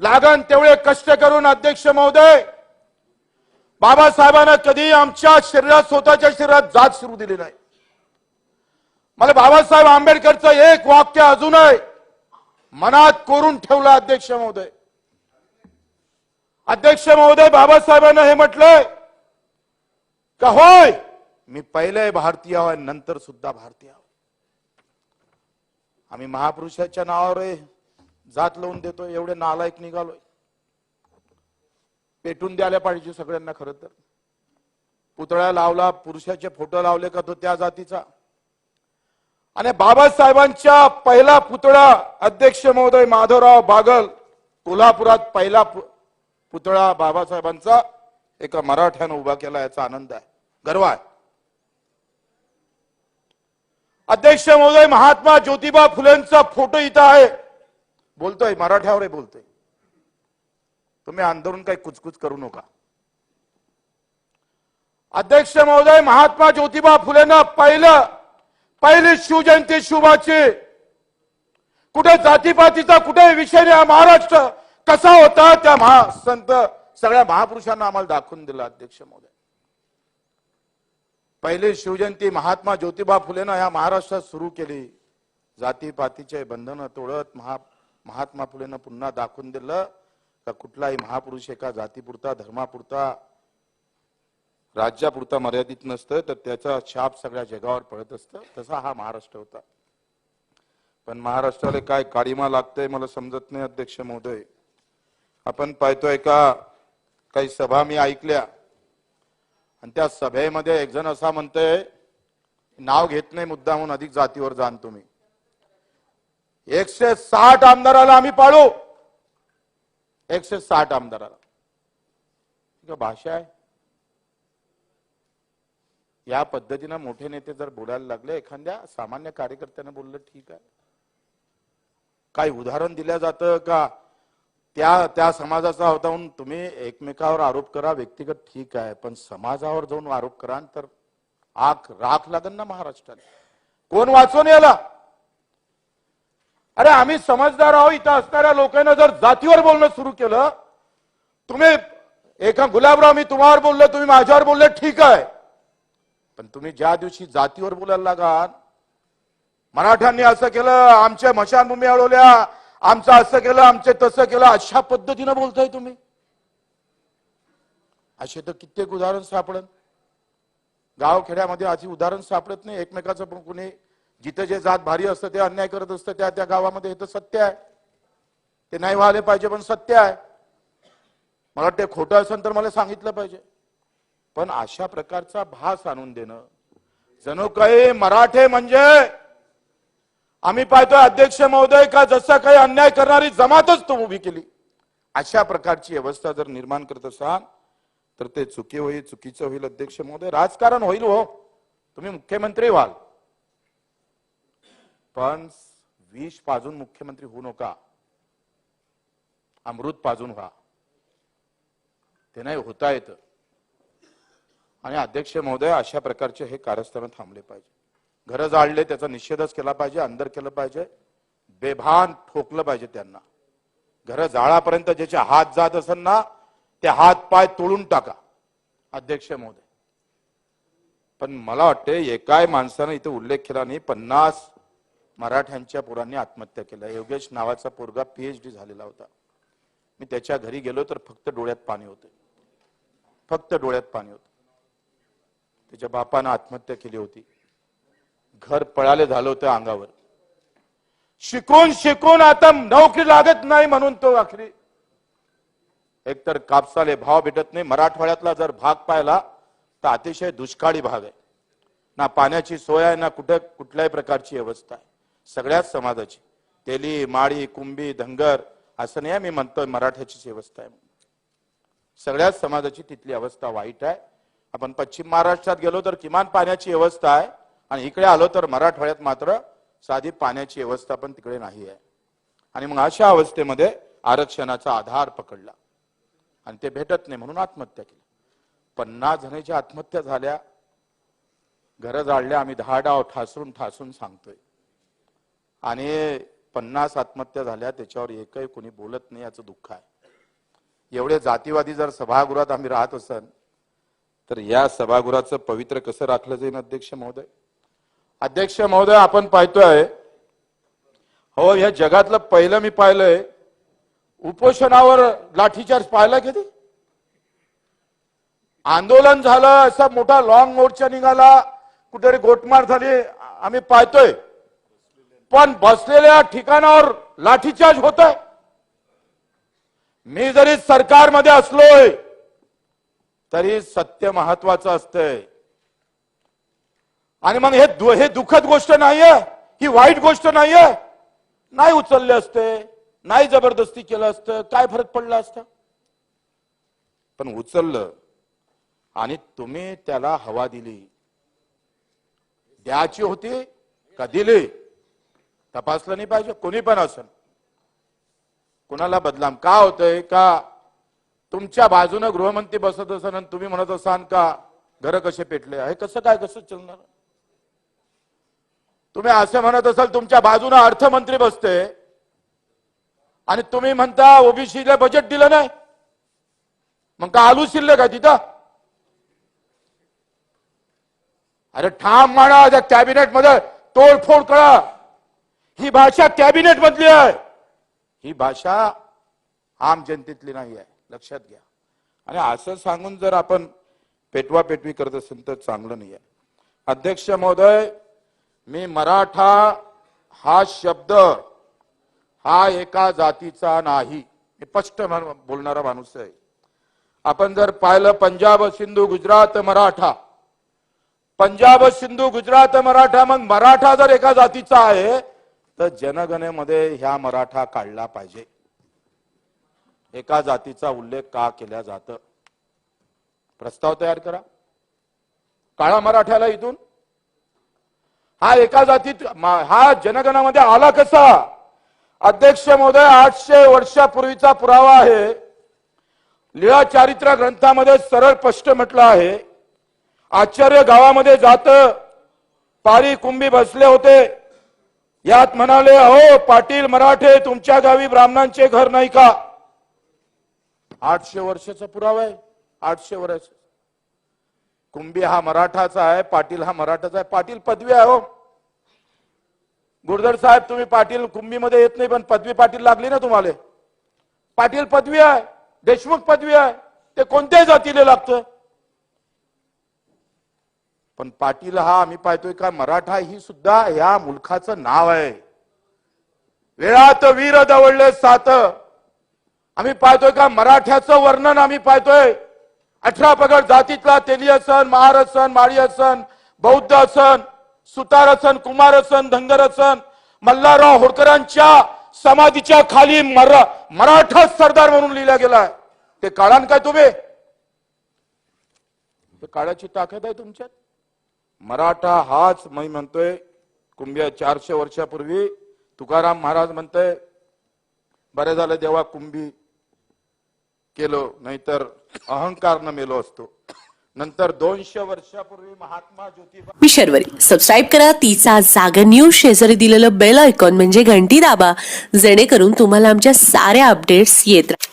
लागन तेवढे कष्ट करून अध्यक्ष महोदय बाबासाहेबांना कधी आमच्या शरीरात स्वतःच्या शरीरात जात सुरू दिली नाही. मला बाबासाहेब आंबेडकरचं एक वाक्य अजून आहे मनात कोरून ठेवलं अध्यक्ष महोदय. अध्यक्ष महोदय बाबासाहेबांना हे म्हटलंय का होय मी पहिले भारतीय आहे नंतर सुद्धा भारतीय आहो. आम्ही महापुरुषाच्या नावावर आहे. जात लावून देतोय एवढे नालायक निघालोय. पेटून द्यायला पाहिजे सगळ्यांना खरं तर. पुतळा लावला पुरुषाचे फोटो लावले का तो त्या जातीचा? आणि बाबासाहेबांच्या पहिला पुतळा अध्यक्ष महोदय माधवराव बागल कोल्हापुरात पहिला पुतळा बाबासाहेबांचा एका मराठ्यानं उभा केला याचा आनंद आहे. गर्व आहे. अध्यक्ष महोदय महात्मा ज्योतिबा फुलेंचा फोटो इथं आहे. बोलतोय मराठ्यावर बोलतोय. तुम्ही आंदोलन काही कुचकुच करू नका. अध्यक्ष महोदय महात्मा ज्योतिबा फुलेनं पहिलं पहिली शिवजयंती शुभाची. कुठे जातीपातीचा कुठे विषय नाही महाराष्ट्र कसा होता त्या महा संत सगळ्या महापुरुषांना आम्हाला दाखवून दिला अध्यक्ष महोदय. पहिली शिवजयंती महात्मा ज्योतिबा फुलेनं ह्या महाराष्ट्रात सुरू केली. जातीपातीचे बंधनं तोडत महा महात्मा फुलेनं पुन्हा दाखवून दिलं का कुठलाही महापुरुष एका जातीपुरता धर्मापुरता राज्यापुरता मर्यादित नसतं तर त्याचा छाप सगळ्या जगावर पडत असतं. तसा हा महाराष्ट्र होता. पण महाराष्ट्राला काय काळीमा लागतंय मला समजत नाही अध्यक्ष महोदय. आपण पाहतोय का काही सभा मी ऐकल्या. आणि त्या सभेमध्ये एक जण असा म्हणतोय नाव घेत नाही मुद्दा म्हणून अधिक जातीवर जाण तुम्ही. एकशे साठ आमदाराला आम्ही पाळू. एकशे साठ आमदाराला. भाषा आहे. या पद्धतीनं मोठे नेते जर बोलायला लागले एखाद्या सामान्य कार्यकर्त्याने बोललं ठीक आहे. काही उदाहरण दिलं जातं का? त्या त्या समाजाचा होता म्हणून तुम्ही एकमेकावर आरोप करा व्यक्तिगत ठीक आहे पण समाजावर जाऊन आरोप करा तर आख राख लागन ना महाराष्ट्राला. कोण वाचून याला अरे आम्ही समजदार आहोत इथं असणाऱ्या लोकांना जर जातीवर बोलणं सुरू केलं तुम्ही एका गुलाबराव मी तुम्हावर बोललो तुम्ही माझ्यावर बोलले ठीक आहे. पण तुम्ही ज्या दिवशी जातीवर बोलायला लागाल मराठ्यांनी असं केलं आमच्या मशानभूमी अडवल्या आमचं असं केलं आमचे तसं केलं अशा पद्धतीनं बोलताय तुम्ही. असे तर कित्येक उदाहरण सापडत गाव खेड्यामध्ये अशी उदाहरण सापडत नाही एकमेकाचं पण कुणी जिथं जे जात भारी असतं ते अन्याय करत असतं त्या त्या गावामध्ये हे तर सत्य आहे. ते नाही व्हायला पाहिजे पण सत्य आहे. मला वाटते खोटं असेल तर मला सांगितलं पाहिजे. पण अशा प्रकारचा भास आणून देणं जणू काही मराठे म्हणजे आम्ही पाहतोय अध्यक्ष महोदय का जसा काही अन्याय करणारी जमातच तो उभी केली. अशा प्रकारची व्यवस्था जर निर्माण करत असाल तर ते चुकी होईल चुकीचं होईल अध्यक्ष महोदय. राजकारण होईल हो. तुम्ही मुख्यमंत्री व्हाल. पण विष पाजून मुख्यमंत्री होऊ नका. अमृत पाजून व्हा. ते नाही होता येतं. आणि अध्यक्ष महोदय अशा प्रकारचे हे कारस्थान थांबले पाहिजे. घरं जाळले त्याचा निषेधच केला पाहिजे अंदर केलं पाहिजे. बेभान ठोकलं पाहिजे त्यांना. घरं जाळापर्यंत ज्याचे हात जात असेल ना ते हात पाय तोडून टाका अध्यक्ष महोदय. पण मला वाटते एकाय माणसानं इथे उल्लेख केला नाही पन्नास मराठ्यांच्या पोरांनी आत्महत्या केल्या योगेश नावाचा पोरगा पीएचडी झालेला होता. मी त्याच्या घरी गेलो तर फक्त डोळ्यात पाणी होते. फक्त डोळ्यात पाणी होतं. त्याच्या बापानं आत्महत्या केली होती. घर पळाले झालं होतं अंगावर. शिकून शिकून आता नोकरी लागत नाही म्हणून तो आखरी. एकतर कापसाले भाव भेटत नाही. मराठवाड्यातला जर भाग पाहिला तर अतिशय दुष्काळी भाग आहे. ना पाण्याची सोय आहे ना कुठे कुठल्याही प्रकारची व्यवस्था आहे. सगळ्याच समाजाची. तेली माळी कुंभी धनगर असं नाही मी म्हणतोय मराठ्याचीच व्यवस्था आहे. सगळ्याच समाजाची तिथली अवस्था वाईट आहे. आपण पश्चिम महाराष्ट्रात गेलो तर किमान पाण्याची व्यवस्था आहे. आणि इकडे आलो तर मराठवाड्यात मात्र साधी पाण्याची व्यवस्था पण तिकडे नाही आहे. आणि मग अशा अवस्थेमध्ये आरक्षणाचा आधार पकडला. आणि ते भेटत नाही म्हणून आत्महत्या केली. पन्नास जणांच्या आत्महत्या झाल्या. घरं जाळल्या आम्ही दहा डाव ठासून ठासून सांगतोय. आणि पन्नास आत्महत्या झाल्या त्याच्यावर एकही कोणी बोलत नाही याचं दुःख आहे. एवढे जातीवादी जर सभागृहात आम्ही राहत असन तर या सभागृहाचं पवित्र कसं राखलं जाईल अध्यक्ष महोदय? अध्यक्ष महोदय आपण पाहतोय हो या जगातलं पहिलं मी पाहिलंय उपोषणावर लाठीचार्ज पाहिला कधी? आंदोलन झालं असा मोठा लॉंग मोर्चा निघाला कुठेतरी गोटमार झाली आम्ही पाहतोय. पण बसलेल्या ठिकाणावर लाठीचार्ज होत आहे मी जरी सरकारमध्ये असलोय तरी सत्य महत्वाचं असतंय. आणि मग हे दु- हे दुःखद गोष्ट नाहीये ही वाईट गोष्ट नाहीये. नाही उचलले असते नाही जबरदस्ती केलं असतं काय फरक पडला असता? पण उचललं आणि तुम्ही त्याला हवा दिली. द्यायची होती का दिली? तपासलं नाही पाहिजे कोणी पण असं कोणाला बदलाम? का होतंय? का? तुमच्या बाजूनं गृहमंत्री बसत असन आणि तुम्ही म्हणत असाल का घर कसे पेटले? हे कसं काय कसं चलणार? तुम्ही असं म्हणत असाल तुमच्या बाजूनं अर्थमंत्री बसते आणि तुम्ही म्हणता ओबीसीला बजेट दिलं नाही. मग का आलू शिल्लक का तिथं? अरे ठाम म्हणा त्या कॅबिनेटमध्ये. तोडफोड करा. ही भाषा कॅबिनेट मधली आहे. ही भाषा आम जनतेतली नाही आहे. लक्षात घ्या. आणि असं सांगून जर आपण पेटवा पेटवी करत असेल तर चांगलं नाही आहे. अध्यक्ष महोदय मी मराठा हा शब्द हा एका जातीचा नाही. मी स्पष्ट बोलणारा माणूस आहे. आपण जर पाहिलं पंजाब सिंधू गुजरात मराठा. पंजाब सिंधू गुजरात मराठा मग मराठा जर एका जातीचा आहे तर जनगणनेमध्ये ह्या मराठा काढला पाहिजे. एका जातीचा उल्लेख का केला जात? प्रस्ताव तयार करा. काळा मराठ्याला इथून. हा एका जातीत हा जनगणामध्ये आला कसा? अध्यक्ष महोदय आठशे वर्षापूर्वीचा पुरावा आहे. लिळा चारित्र ग्रंथामध्ये सरळ स्पष्ट म्हटलं आहे. आचार्य गावामध्ये जात. पारी कुंभी बसले होते. यात म्हणाले अहो पाटील मराठे तुमच्या गावी ब्राह्मणांचे घर नाही का? आठशे वर्षाचा पुरावा आहे. आठशे वर्ष. कुंभी हा मराठाचा आहे पाटील हा मराठाचा आहे. पाटील पदवी आहे हो. गुरुधर साहेब तुम्ही पाटील कुंभीमध्ये येत नाही पण पदवी पाटील लागली ना तुम्हाला? पाटील पदवी आहे. देशमुख पदवी आहे. ते कोणत्याही जातीला लागतं? पण पाटील हा आम्ही पाहतोय का मराठा ही सुद्धा या मुलखाचं नाव आहे. वेळात वीर दवळले सात. आम्ही पाहतोय का मराठ्याचं वर्णन आम्ही पाहतोय. अठरा पगड जातीतला तेली असन महार असन माळी असन बौद्ध असन सुतार असन कुमार असन धनगर असन मल्हारराव होळकरांच्या समाधीच्या खाली मरा मराठा सरदार म्हणून लिहिला गेलाय. ते काळान काय तुम्ही? ते काळाची ताकद आहे तुमच्यात? मराठा हाच मी म्हणतोय. कुंभ्या चारशे वर्षापूर्वी तुकाराम महाराज म्हणतोय बरे झालं देवा कुंभी केलो नाहीतर अहंकारनं मेलो असतो. नंतर दोनशे वर्षापूर्वी महात्मा ज्योतिबा मी शर्वरी. सबस्क्राईब करा. तिचा जागर न्यूज शेजारी दिलेलं बेल आयकॉन म्हणजे घंटी दाबा. जेणेकरून तुम्हाला आमच्या साऱ्या अपडेट्स येत राहतील